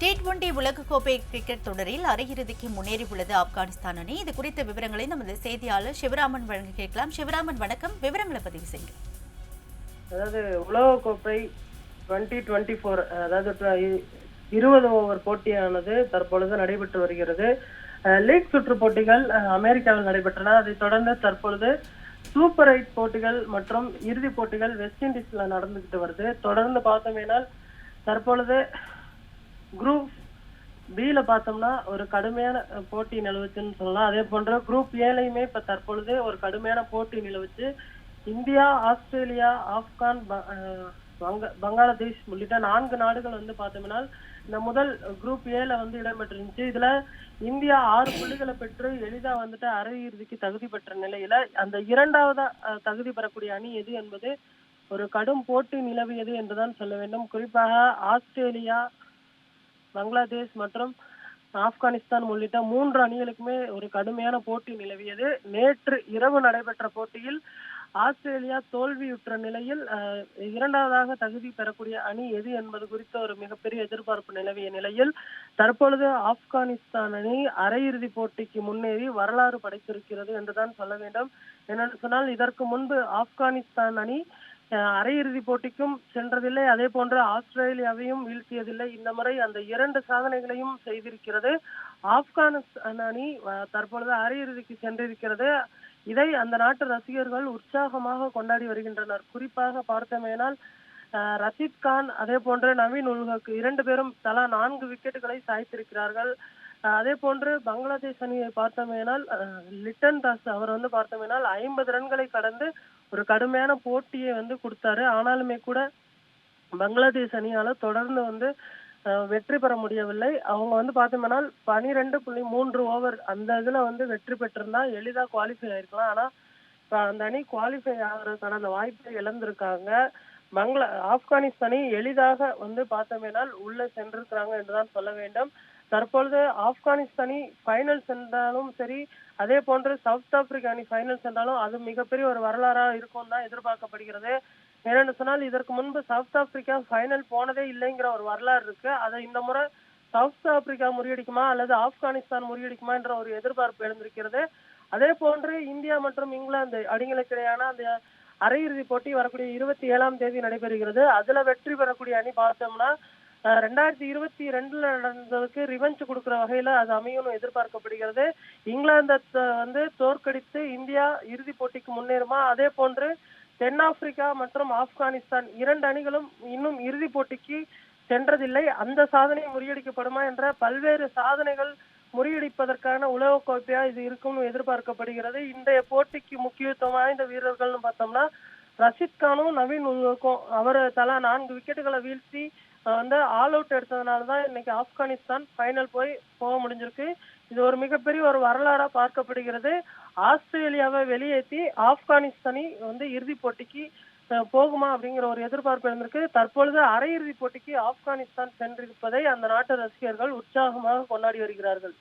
T twenty உலகக்கோப்பை cricket தொடரில் அரையிறுதிக்கு முன்னேறியுள்ளது ஆப்கானிஸ்தான் அணி. இது குறித்த விவரங்களை நமது செய்தியாளர் சிவராமன் வழங்க கேட்கலாம். சிவராமன் வணக்கம். விவரங்களை பதிவு செய்யுங்க அதாவது உலகக்கோப்பை டுவெண்ட்டி டுவெண்ட்டி ஃபோர் அதாவது இருபது ஓவர் போட்டியானது தற்பொழுது நடைபெற்று வருகிறது. லீக் சுற்று போட்டிகள் அமெரிக்காவில் நடைபெற்றன. அதைத் தொடர்ந்து தற்பொழுது சூப்பர் எயிட் போட்டிகள் மற்றும் இறுதிப் போட்டிகள் வெஸ்ட் இண்டீஸ்ல நடந்துகிட்டு வருது. தொடர்ந்து பார்த்தோமேனால் தற்பொழுது குரூப் பில பார்த்தோம்னா ஒரு கடுமையான போட்டி நிலவுச்சுன்னு சொல்லலாம். அதே போன்ற குரூப் ஏலையுமே இப்ப தற்பொழுது ஒரு கடுமையான போட்டி நிலவுச்சு. இந்தியா ஆஸ்திரேலியா ஆப்கான் ப- வங்க பங்களாதேஷ் உள்ளிட்ட நான்கு நாடுகள் வந்து பார்த்தோம்னா இந்த முதல் குரூப் ஏல வந்து இடம்பெற்றிருந்துச்சு. இதுல இந்தியா ஆறு புள்ளிகளை பெற்று எளிதா வந்துட்டு அரையிறுதிக்கு தகுதி பெற்ற நிலையில அந்த இரண்டாவதா தகுதி பெறக்கூடிய அணி எது என்பது ஒரு கடும் போட்டி நிலவியது என்றுதான் சொல்ல வேண்டும். குறிப்பாக ஆஸ்திரேலியா பங்களாதேஷ் மற்றும் ஆப்கானிஸ்தான் உள்ளிட்ட மூன்று அணிகளுக்குமே ஒரு கடுமையான போட்டி நிலவியது. நேற்று இரவு நடைபெற்ற போட்டியில் ஆஸ்திரேலியா தோல்வியுற்ற நிலையில் இரண்டாவதாக தகுதி பெறக்கூடிய அணி எது என்பது குறித்த ஒரு மிகப்பெரிய எதிர்பார்ப்பு நிலவிய நிலையில் தற்பொழுது ஆப்கானிஸ்தான் அணி அரையிறுதி போட்டிக்கு முன்னேறி வரலாறு படைத்திருக்கிறது என்றுதான் சொல்ல வேண்டும். என்னென்னு சொன்னால் இதற்கு முன்பு ஆப்கானிஸ்தான் அணி அரையிறுதி போட்டிக்கும் சென்றதில்லை. அதே போன்று ஆஸ்திரேலியாவையும் வீழ்த்தியதில்லை. இந்த முறை அந்த இரண்டு சாதனைகளையும் செய்திருக்கிறது. ஆப்கானிஸ்தான் அணி அஹ், தற்பொழுது அரையிறுதிக்கு சென்றிருக்கிறது. இதை அந்த நாட்டு ரசிகர்கள் உற்சாகமாக கொண்டாடி வருகின்றனர். குறிப்பாக பார்த்தமேனால் அஹ், கான் அதே போன்று நவீன் உல்ஹக் இரண்டு பேரும் தலா நான்கு விக்கெட்டுகளை சாய்த்திருக்கிறார்கள். அதே போன்று பங்களாதேஷ் அணியை பார்த்தோமேனால் லிட்டன் தாஸ் அவர் வந்து பார்த்தோமேனால் ஐம்பது ரன்களை கடந்து ஒரு கடுமையான போட்டியை வந்து கொடுத்தாரு. ஆனாலுமே கூட பங்களாதேஷ் அணியால தொடர்ந்து வந்து வெற்றி பெற முடியவில்லை. அவங்க வந்து பார்த்தோம்னால் பனிரெண்டு புள்ளி மூன்று ஓவர் அந்த இதுல வந்து வெற்றி பெற்றிருந்தா எளிதா குவாலிஃபை ஆயிருக்கலாம். ஆனா அந்த அணி குவாலிஃபை ஆகிறதுக்கான அந்த வாய்ப்பை இழந்திருக்காங்க. பங்களா ஆப்கானிஸ்தானை எளிதாக வந்து பார்த்தோமேனால் உள்ள சென்றிருக்கிறாங்க என்றுதான் சொல்ல வேண்டும். தற்பொழுது ஆப்கானிஸ்தானி அணி ஃபைனல் சென்றாலும் சரி அதே போன்று சவுத் ஆப்பிரிக்கா அணி ஃபைனல் சென்றாலும் அது மிகப்பெரிய ஒரு வரலாறா இருக்கும் தான் எதிர்பார்க்கப்படுகிறது. ஏனென்று சொன்னால் இதற்கு முன்பு சவுத் ஆப்பிரிக்கா ஃபைனல் போனதே இல்லைங்கிற ஒரு வரலாறு இருக்கு. அதை இந்த முறை சவுத் ஆப்பிரிக்கா முறியடிக்குமா அல்லது ஆப்கானிஸ்தான் முறியடிக்குமா என்ற ஒரு எதிர்பார்ப்பு எழுந்திருக்கிறது. அதே போன்று இந்தியா மற்றும் இங்கிலாந்து அணிகளுக்கிடையான அந்த அரையிறுதி போட்டி வரக்கூடிய இருபத்தி ஏழாம் தேதி நடைபெறுகிறது. அதுல வெற்றி பெறக்கூடிய அணி பார்த்தோம்னா ரெண்டாயிரத்தி இருபத்தி ரெண்டுல நடந்ததுக்கு ரிவெஞ்ச் கொடுக்கிற வகையில அது அமையும்னு எதிர்பார்க்கப்படுகிறது. இங்கிலாந்தை வந்து தோற்கடித்து இந்தியா இறுதி போட்டிக்கு முன்னேறுமா? அதே போன்று தென்னாப்பிரிக்கா மற்றும் ஆப்கானிஸ்தான் இரண்டு அணிகளும் இன்னும் இறுதி போட்டிக்கு சென்றதில்லை. அந்த சாதனை முறியடிக்கப்படுமா என்ற பல்வேறு சாதனைகள் முறியடிப்பதற்கான உலக கோப்பையா இது இருக்கும்னு எதிர்பார்க்கப்படுகிறது. இன்றைய போட்டிக்கு முக்கியத்துவம் வாய்ந்த வீரர்கள்னு பார்த்தோம்னா ரஷித் கானும் நவீன் உருவக்கும் அவர் தலா நான்கு விக்கெட்டுகளை வீழ்த்தி வந்து ஆல் அவுட் எடுத்ததுனால தான் இன்னைக்கு ஆப்கானிஸ்தான் ஃபைனல் போய் போக முடிஞ்சிருக்கு. இது ஒரு மிகப்பெரிய ஒரு வரலாறா பார்க்கப்படுகிறது. ஆஸ்திரேலியாவை வெளியேற்றி ஆப்கானிஸ்தானி வந்து இறுதிப் போட்டிக்கு போகுமா அப்படிங்கிற ஒரு எதிர்பார்ப்பு இருந்திருக்கு. தற்பொழுது அரையிறுதி போட்டிக்கு ஆப்கானிஸ்தான் சென்றிருப்பதை அந்த நாட்டு ரசிகர்கள் உற்சாகமாக கொண்டாடி வருகிறார்கள்.